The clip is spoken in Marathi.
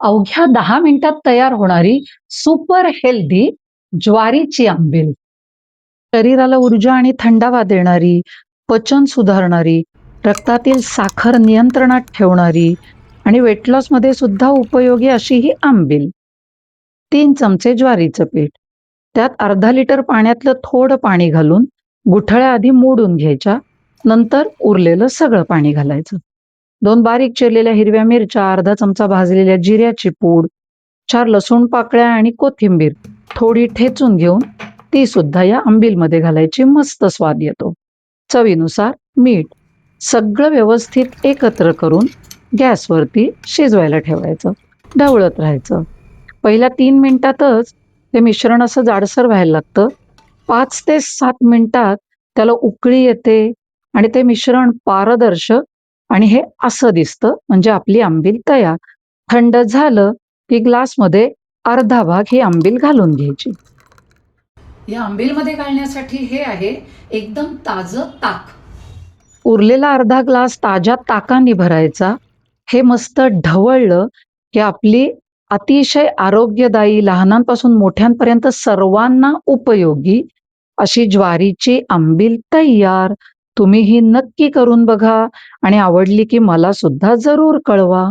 अवघ्या दहा मिनिटात तयार होणारी सुपर हेल्दी ज्वारीची आंबील. शरीराला ऊर्जा आणि थंडावा देणारी, पचन सुधारणारी, रक्तातील साखर नियंत्रणात ठेवणारी आणि वेट लॉसमध्ये सुद्धा उपयोगी अशी ही आंबील. तीन चमचे ज्वारीचं पीठ. त्यात अर्धा लिटर पाण्यातलं थोडं पाणी घालून गुठळ्या आधी मोडून घ्यायच्या. नंतर उरलेलं सगळं पाणी घालायचं. दोन बारीक चिरलेल्या हिरव्या मिरच्या, अर्धा चमचा भाजलेल्या जिऱ्याची पूड, चार लसूण पाकळ्या आणि कोथिंबीर थोडी ठेचून घेऊन ती सुद्धा या आंबीलमध्ये घालायची. मस्त स्वाद येतो. चवीनुसार मीठ. सगळं व्यवस्थित एकत्र करून गॅसवरती शिजवायला ठेवायचं. ढवळत राहायचं. पहिल्या तीन मिनिटातच ते मिश्रण असं जाडसर व्हायला लागतं. पाच ते सात मिनिटात त्याला उकळी येते आणि ते मिश्रण पारदर्शक आणि हे असं दिसतं म्हणजे आपली आंबील तयार. थंड झालं की ग्लासमध्ये अर्धा भाग ही आंबील घालून घ्यायची. या आंबीलमध्ये घालण्यासाठी हे आहे एकदम ताजं ताक. उरलेला अर्धा ग्लास ताज्या ताकाने भरायचा. हे मस्त ढवळलं की आपली अतिशय आरोग्यदायी लहानांपासून मोठ्यांपर्यंत सर्वांना उपयोगी अशी ज्वारीची आंबील तयार. तुम्ही ही नक्की करून बघा आणि आवडली की मला सुद्धा जरूर कळवा.